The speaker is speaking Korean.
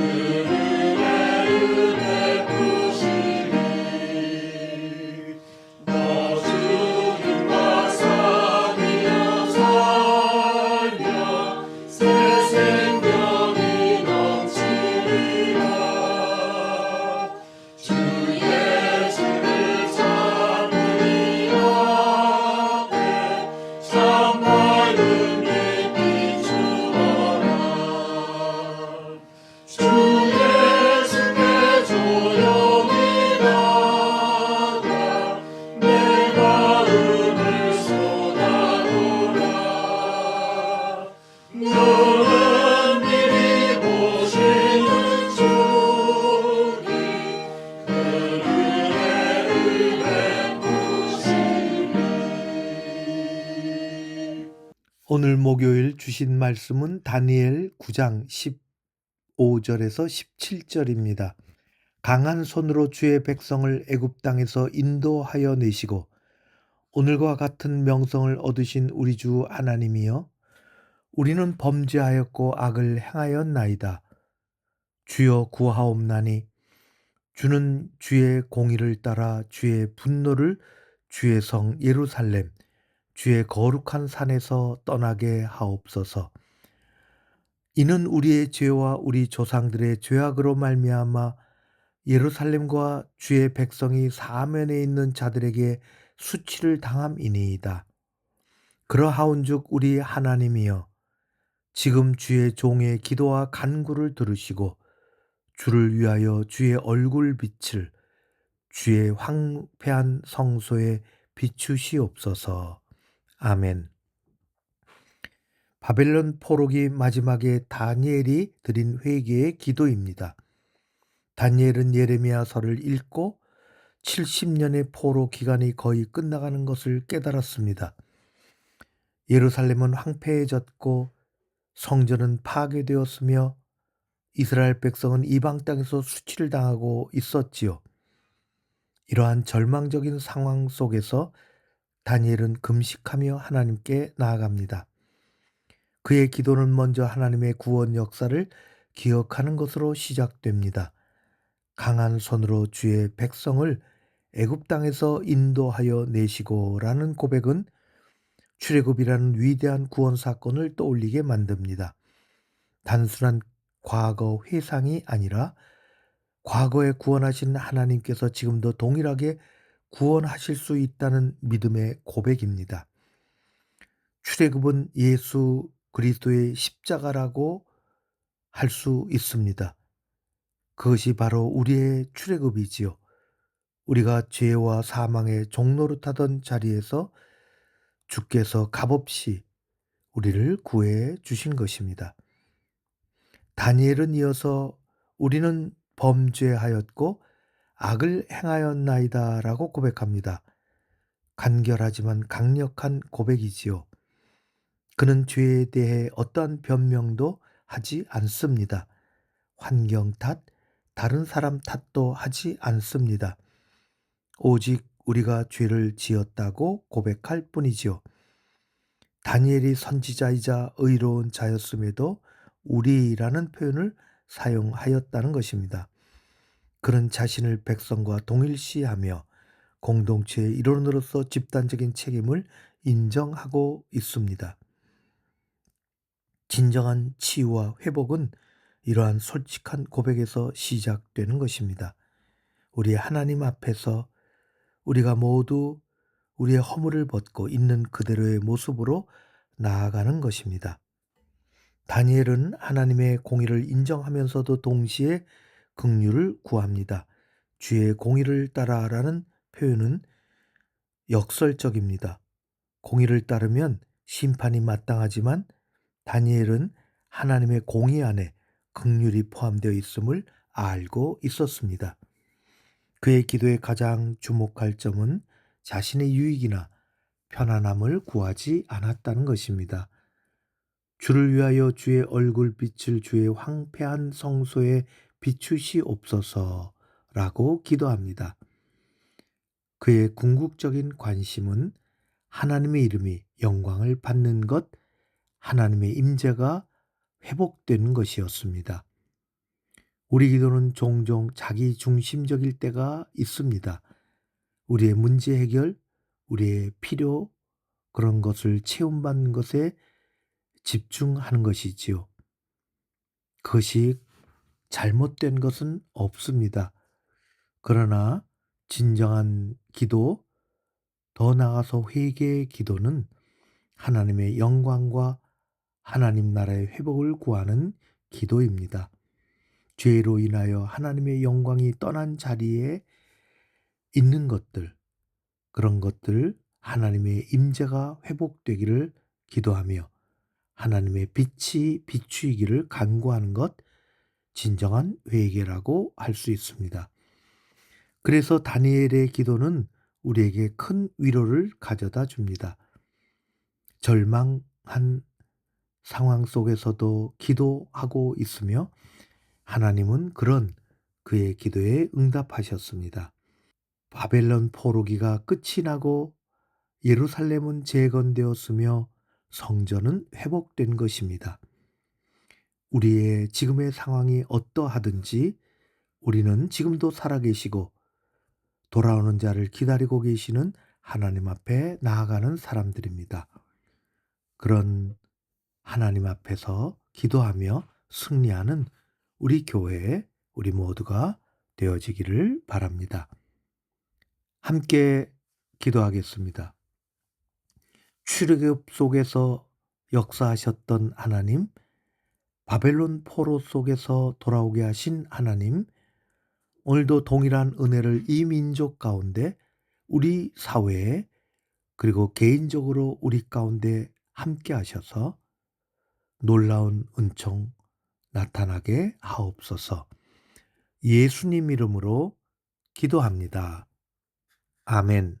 Amen. 오늘 목요일 주신 말씀은 다니엘 9장 15절에서 17절입니다. 강한 손으로 주의 백성을 애굽 땅에서 인도하여 내시고 오늘과 같은 명성을 얻으신 우리 주 하나님이여 우리는 범죄하였고 악을 행하였나이다. 주여 구하옵나니 주는 주의 공의를 따라 주의 분노를 주의 성 예루살렘 주의 거룩한 산에서 떠나게 하옵소서. 이는 우리의 죄와 우리 조상들의 죄악으로 말미암아 예루살렘과 주의 백성이 사면에 있는 자들에게 수치를 당함이니이다. 그러하온즉 우리 하나님이여 지금 주의 종의 기도와 간구를 들으시고 주를 위하여 주의 얼굴 빛을 주의 황폐한 성소에 비추시옵소서. 아멘. 바벨론 포로기 마지막에 다니엘이 드린 회개의 기도입니다. 다니엘은 예레미야서를 읽고 70년의 포로 기간이 거의 끝나가는 것을 깨달았습니다. 예루살렘은 황폐해졌고 성전은 파괴되었으며 이스라엘 백성은 이방 땅에서 수치를 당하고 있었지요. 이러한 절망적인 상황 속에서 다니엘은 금식하며 하나님께 나아갑니다. 그의 기도는 먼저 하나님의 구원 역사를 기억하는 것으로 시작됩니다. 강한 손으로 주의 백성을 애굽 땅에서 인도하여 내시고라는 고백은 출애굽이라는 위대한 구원 사건을 떠올리게 만듭니다. 단순한 과거 회상이 아니라 과거에 구원하신 하나님께서 지금도 동일하게 구원하실 수 있다는 믿음의 고백입니다. 출애굽은 예수 그리스도의 십자가라고 할 수 있습니다. 그것이 바로 우리의 출애굽이지요. 우리가 죄와 사망의 종노릇하던 자리에서 주께서 값없이 우리를 구해 주신 것입니다. 다니엘은 이어서 우리는 범죄하였고 악을 행하였나이다 라고 고백합니다. 간결하지만 강력한 고백이지요. 그는 죄에 대해 어떠한 변명도 하지 않습니다. 환경 탓, 다른 사람 탓도 하지 않습니다. 오직 우리가 죄를 지었다고 고백할 뿐이지요. 다니엘이 선지자이자 의로운 자였음에도 우리라는 표현을 사용하였다는 것입니다. 그는 자신을 백성과 동일시하며 공동체의 일원으로서 집단적인 책임을 인정하고 있습니다. 진정한 치유와 회복은 이러한 솔직한 고백에서 시작되는 것입니다. 우리 하나님 앞에서 우리가 모두 우리의 허물을 벗고 있는 그대로의 모습으로 나아가는 것입니다. 다니엘은 하나님의 공의를 인정하면서도 동시에 긍휼을 구합니다. 주의 공의를 따라라는 표현은 역설적입니다. 공의를 따르면 심판이 마땅하지만 다니엘은 하나님의 공의 안에 긍휼이 포함되어 있음을 알고 있었습니다. 그의 기도에 가장 주목할 점은 자신의 유익이나 편안함을 구하지 않았다는 것입니다. 주를 위하여 주의 얼굴빛을 주의 황폐한 성소에 비추시옵소서라고 기도합니다. 그의 궁극적인 관심은 하나님의 이름이 영광을 받는 것, 하나님의 임재가 회복되는 것이었습니다. 우리 기도는 종종 자기 중심적일 때가 있습니다. 우리의 문제 해결, 우리의 필요, 그런 것을 체험받는 것에 집중하는 것이지요. 그것이 잘못된 것은 없습니다. 그러나 진정한 기도, 더 나아가서 회개의 기도는 하나님의 영광과 하나님 나라의 회복을 구하는 기도입니다. 죄로 인하여 하나님의 영광이 떠난 자리에 있는 것들, 그런 것들 하나님의 임재가 회복되기를 기도하며 하나님의 빛이 비추이기를 간구하는 것 진정한 회개라고 할 수 있습니다. 그래서 다니엘의 기도는 우리에게 큰 위로를 가져다 줍니다. 어려운 상황 속에서도 기도하고 있으며 하나님은 그런 그의 기도에 응답하셨습니다. 바벨론 포로기가 끝이 나고 예루살렘은 재건되었으며 성전은 회복된 것입니다. 우리의 지금의 상황이 어떠하든지 우리는 지금도 살아계시고 돌아오는 자를 기다리고 계시는 하나님 앞에 나아가는 사람들입니다. 그런 하나님 앞에서 기도하며 승리하는 우리 교회, 우리 모두가 되어지기를 바랍니다. 함께 기도하겠습니다. 출애굽 속에서 역사하셨던 하나님, 바벨론 포로 속에서 돌아오게 하신 하나님, 오늘도 동일한 은혜를 이 민족 가운데 우리 사회에 그리고 개인적으로 우리 가운데 함께 하셔서 놀라운 은총 나타나게 하옵소서. 예수님 이름으로 기도합니다. 아멘.